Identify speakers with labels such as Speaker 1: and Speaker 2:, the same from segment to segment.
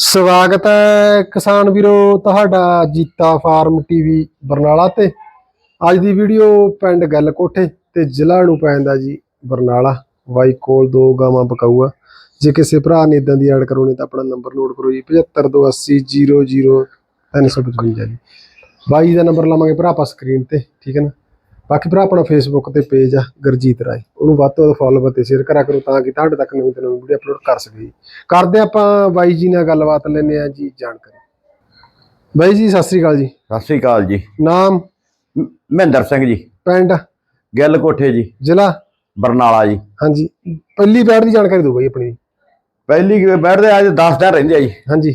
Speaker 1: ਸਵਾਗਤ ਹੈ ਕਿਸਾਨ ਵੀਰੋ ਤੁਹਾਡਾ ਜੀਤਾ ਫਾਰਮ ਟੀਵੀ ਬਰਨਾਲਾ ਤੇ। ਅੱਜ ਦੀ ਵੀਡੀਓ ਪਿੰਡ ਗੱਲ ਕੋਠੇ ਤੇ ਜ਼ਿਲ੍ਹਾ ਨੂੰ ਪੈਂਦਾ ਜੀ ਬਰਨਾਲਾ। ਬਾਈ ਕੋਲ ਦੋ ਗਾਵਾਂ ਬਕਾਊਆ ਜੇ ਕਿਸੇ ਭਰਾ ਨੇ ਇਦਾਂ ਦੀ ਐਡ ਕਰਾਉਣੀ ਤਾਂ ਆਪਣਾ ਨੰਬਰ ਨੋਟ ਕਰੋ ਜੀ 7528000355 ਜੀ। ਬਾਈ ਦਾ ਨੰਬਰ ਲਾਵਾਂਗੇ ਭਰਾ ਆਪਾਂ ਸਕਰੀਨ ਤੇ, ਠੀਕ ਹੈ ਨਾ? ਬਾਕੀ ਭਰਾ ਆਪਣਾ ਫੇਸਬੁੱਕ ਤੇ ਪੇਜ ਆ ਗਰਜੀਤ ਰਾਏ। ਉਹਨੂੰ ਵੱਧ ਤੋਂ ਵੱਧ ਫੋਲੋ ਤੇ ਸ਼ੇਅਰ ਕਰਿਆ ਕਰੋ ਤਾਂ ਕਿ ਤੁਹਾਡੇ ਤੱਕ ਨਵੀਂ ਤੋਂ ਨਵੀਂ ਵੀਡੀਓ ਅਪਲੋਡ ਕਰ ਸਕੀਏ। ਕਰਦੇ ਆਪਾਂ ਬਾਈ ਜੀ ਨਾਲ ਗੱਲਬਾਤ ਲੈਂਦੇ ਆ ਜੀ ਜਾਣਕਾਰੀ। ਬਾਈ ਜੀ ਸਤਿ ਸ੍ਰੀ ਅਕਾਲ ਜੀ।
Speaker 2: ਸਤਿ ਸ੍ਰੀ ਅਕਾਲ ਜੀ।
Speaker 1: ਨਾਮ?
Speaker 2: ਮਹਿੰਦਰ ਸਿੰਘ ਜੀ।
Speaker 1: ਪਿੰਡ?
Speaker 2: ਗਿੱਲ ਕੋਠੇ ਜੀ।
Speaker 1: ਜ਼ਿਲ੍ਹਾ?
Speaker 2: ਬਰਨਾਲਾ ਜੀ।
Speaker 1: ਹਾਂਜੀ। ਪਹਿਲੀ ਬੈਠ ਦੀ ਜਾਣਕਾਰੀ ਦਿਓ ਬਾਈ ਆਪਣੀ।
Speaker 2: ਪਹਿਲੀ ਕਿ ਬੈਠਦੇ ਅੱਜ 10 ਦਿਨ ਰਹਿੰਦੇ ਆ ਜੀ।
Speaker 1: ਹਾਂਜੀ।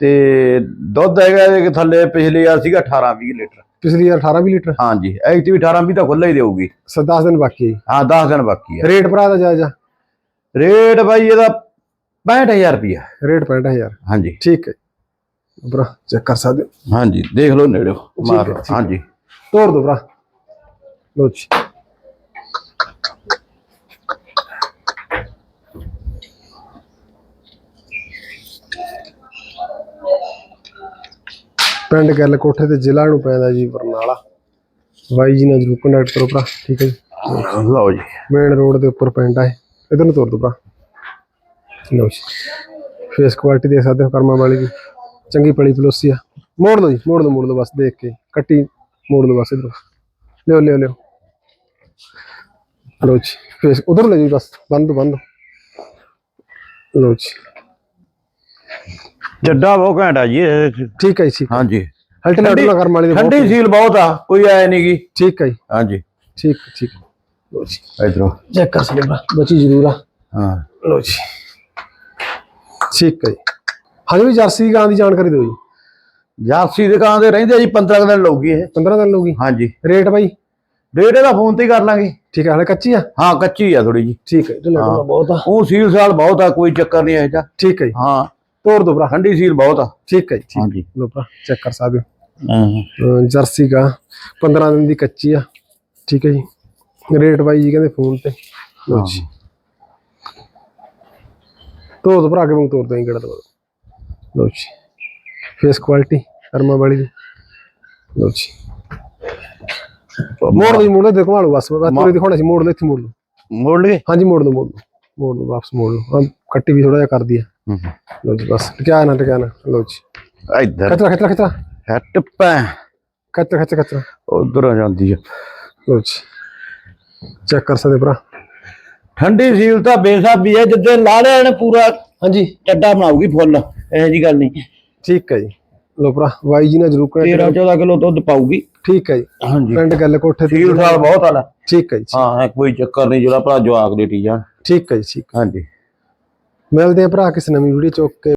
Speaker 2: ਤੇ ਦੁੱਧ ਹੈਗਾ ਇਹਦੇ ਥੱਲੇ ਪਿਛਲੇ ਵਾਰ ਸੀਗਾ 18 20 ਲੀਟਰ।
Speaker 1: ਪਿਛਲੀ ਵਾਰ 18 20 ਲੀਟਰ?
Speaker 2: ਹਾਂਜੀ ਐਕਟੀ ਵੀ 18 20 ਤਾਂ ਖੁੱਲਾ ਹੀ ਦੇਊਗੀ।
Speaker 1: ਸ 10 ਦਿਨ ਬਾਕੀ ਹੈ
Speaker 2: ਹਾਂ 10 ਦਿਨ ਬਾਕੀ ਆ
Speaker 1: ਰੇਟ ਭਰਾ ਦਾ ਜਾਇਜ਼ਾ?
Speaker 2: ਰੇਟ ਬਾਈ ਇਹਦਾ 65000 ਰੁਪਿਆ
Speaker 1: ਰੇਟ 65000
Speaker 2: ਹਾਂਜੀ।
Speaker 1: ਠੀਕ ਹੈ ਭਰਾ ਚੈੱਕ ਕਰ ਸਕਦੇ ਹੋ?
Speaker 2: ਹਾਂਜੀ ਦੇਖ ਲਓ ਨੇੜੇ ਮਾਰ
Speaker 1: ਹੈ, ਹੈ।
Speaker 2: ਹਾਂਜੀ।
Speaker 1: ਤੋੜ ਦੋ ਭਰਾ। ਲੋ ਜੀ। ਪਿੰਡ ਗੱਲ ਕੋਠੇ ਤੇ ਜ਼ਿਲ੍ਹਾ ਨੂੰ ਪੈਂਦਾ ਜੀ ਬਰਨਾਲਾ। ਬਾਈ ਜੀ ਨਾਲ ਜਰੂਰ ਕੰਟੈਕਟ ਕਰੋ ਭਰਾ ਠੀਕ ਹੈ ਜੀ?
Speaker 2: ਲਓ ਜੀ।
Speaker 1: ਮੇਨ ਰੋਡ ਦੇ ਉੱਪਰ ਪਿੰਡ ਹੈ ਇਧਰ ਨੂੰ ਤੋੜ ਦੋ ਭਰਾ। ਲਓ ਜੀ। ਫੇਸ ਕੁਆਲਿਟੀ ਦੇਖ ਸਕਦੇ ਹੋ ਕਰਮਾਂ ਵਾਲੀ ਦੀ ਚੰਗੀ ਪਲੀ ਪਲੋਸੀ ਆ। ਮੋੜ ਲਓ ਜੀ ਮੋੜ ਲਓ ਮੋੜ ਲਓ ਬਸ ਦੇਖ ਕੇ। ਕੱਟੀ ਮੋੜ ਲਓ ਬਸ ਇਧਰ। ਲਿਓ ਲਿਓ ਲਿਓ। ਲਓ ਜੀ ਫੇਸ ਉਧਰ ਲੈ ਜੀ ਬਸ। ਬੰਦ ਬੰਦ। ਲਓ ਜੀ।
Speaker 2: ਜੱਡਾ ਬਹੁਤ ਘੈਂਟ ਆ ਜੀ।
Speaker 1: ਠੀਕ ਹੈ ਜੀ ਠੀਕ
Speaker 2: ਹਾਂਜੀ।
Speaker 1: ਹਲਟਨਾ ਕਰਮ ਵਾਲੀ ਦੀ ਬਹੁਤ-
Speaker 2: ਠੰਡੀ ਸੀਲ ਬਹੁਤ ਆ ਕੋਈ ਆਇਆ ਨਹੀਂ ਗੀ।
Speaker 1: ਠੀਕ ਹੈ ਜੀ।
Speaker 2: ਹਾਂਜੀ।
Speaker 1: ਠੀਕ ਠੀਕ।
Speaker 2: ਇਧਰੋਂ।
Speaker 1: ਚੈੱਕ ਕਰ ਸਕਦੇ ਭਰਾ ਬਚੀ ਜ਼ਰੂਰ ਆ।
Speaker 2: ਹਾਂ।
Speaker 1: ਲਓ ਜੀ। ਠੀਕ ਹੈ ਜੀ। ਹਾਂਜੀ ਵੀ ਜਰਸੀ ਗਾਂ ਦੀ ਜਾਣਕਾਰੀ ਦਿਓ ਜੀ।
Speaker 2: ਜਾਸੀ ਦੁਕਾਨ ਤੇ ਰਹਿੰਦੇ ਆ ਜੀ 15 ਕੁ ਦਿਨ ਲਊਗੀ ਇਹ।
Speaker 1: 15 ਦਿਨ ਲਊਗੀ।
Speaker 2: ਹਾਂਜੀ।
Speaker 1: ਰੇਟ ਬਾਈ?
Speaker 2: ਰੇਟ ਇਹਦਾ ਫੋਨ ਤੇ ਹੀ ਕਰ ਲਾਂਗੇ।
Speaker 1: ਠੀਕ ਹੈ ਹਲੇ ਕੱਚੀ ਆ?
Speaker 2: ਹਾਂ ਕੱਚੀ ਆ ਥੋੜੀ ਜੀ।
Speaker 1: ਠੀਕ ਹੈ ਬਹੁਤ ਆ।
Speaker 2: ਉਹ ਸੀਲ ਸਾਲ ਬਹੁਤ ਆ ਕੋਈ ਚੱਕਰ ਨਹੀਂ ਇਹਦਾ
Speaker 1: ਠੀਕ ਹੈ ਜੀ।
Speaker 2: ਹਾਂ।
Speaker 1: ਤੋੜ ਦੋ ਭਰਾ
Speaker 2: ਠੰਡੀ ਸੀਲ ਬਹੁਤ ਆ।
Speaker 1: ਠੀਕ ਹੈ ਜੀ
Speaker 2: ਹਾਂਜੀ।
Speaker 1: ਲੋ ਭਰਾ ਚੈੱਕ ਕਰ ਸਕਦੇ
Speaker 2: ਹਾਂ।
Speaker 1: ਜਰਸੀ ਗਾਂ 15 ਦਿਨ ਦੀ ਕੱਚੀ ਆ। ਠੀਕ ਹੈ ਜੀ। ਰੇਟ ਬਾਈ ਜੀ ਕਹਿੰਦੇ ਫੋਨ ਤੇ। ਲੋ ਜੀ। ਤੋੜ ਦੋ ਭਰਾ ਕੇ ਮੈਂ ਤੋੜ ਦਾਂ ਕਿਹੜਾ ਦੋ ਲੋ ਜੀ। ਫੇਸ ਕੁਆਲਿਟੀ ਕਰਮਾ ਵਾਲੀ ਦੀ। ਲੋ ਜੀ। ਮੋੜ ਦੋ ਜੀ, ਮੋੜ ਦੋ ਦੇਖੋ ਹਾਲੋ ਬਸ ਬਸ ਤੋਰੀ ਦਿਖਾਉਣਾ ਸੀ ਮੋੜ ਲਓ ਇੱਥੇ ਮੋੜ ਲਓ।
Speaker 2: ਮੋੜ ਲਈਏ?
Speaker 1: ਹਾਂਜੀ ਮੋੜ ਲਓ ਮੋੜ ਲਓ। ਮੋੜ ਲਓ ਵਾਪਸ ਮੋੜ ਲਓ। ਹਾਂ ਕੱਟੀ ਵੀ ਥੋੜਾ ਜਿਹਾ ਕਰਦੀ ਆ। ਲੋ ਜੀ ਬਸ। ਟਿਕਿਆ ਨਾ ਟਿਕਿਆ ਨਾ। ਲੋ ਜੀ।
Speaker 2: ਇੱਧਰ।
Speaker 1: ਖਤਰਾ ਖਤਰਾ ਖਤਰਾ
Speaker 2: ਹੱਟ ਪੈ।
Speaker 1: ਖਤਰਾ ਖਤਰਾ ਖਤਰਾ
Speaker 2: ਉਧਰ ਆ ਜਾਂਦੀ ਆ।
Speaker 1: ਲੋ ਜੀ। ਚੈੱਕ ਕਰ ਸਕਦੇ ਭਰਾ।
Speaker 2: ਠੰਡੀ ਸੀਲ ਤਾਂ ਬੇਸਾਬੀ ਹੈ ਜਿੱਦੇ ਲਾ ਇਹਨੇ ਪੂਰਾ
Speaker 1: ਹਾਂਜੀ।
Speaker 2: ਚੱਡਾ ਬਣਾਉਗੀ ਫੁੱਲ। ਇਹੋ ਜੀ ਗੱਲ ਨਹੀਂ।
Speaker 1: ਠੀਕ ਹੈ ਜੀ। ਲੋ ਭਰਾ ਵਾਈ ਜੀ ਨਾਲ ਜਰੂਰ ਕਰੇ।
Speaker 2: 13 14 ਕਿਲੋ ਦੁੱਧ ਪਾਊਗੀ।
Speaker 1: ਠੀਕ ਹੈ ਜੀ।
Speaker 2: ਹਾਂਜੀ।
Speaker 1: ਪਿੰਡ ਗੱਲ ਕੋਠੇ ਤੇ
Speaker 2: ਸੀਲ ਸਾਲ ਬਹੁਤ ਆਲਾ
Speaker 1: ਠੀਕ ਹੈ ਜੀ
Speaker 2: ਹਾਂ ਕੋਈ ਚੱਕਰ ਨਹੀਂ ਜਿਹੜਾ ਭਰਾ ਜਵਾਕ ਦੇ ਟੀ ਜਾਣ
Speaker 1: ਠੀਕ ਹੈ ਜੀ ਠੀਕ
Speaker 2: ਹਾਂਜੀ।
Speaker 1: ਮਿਲਦੇ ਆ ਭਰਾ ਕਿਸੇ ਨਵੀਂ ਵੀਡੀਓ ਚੁੱਕ ਕੇ।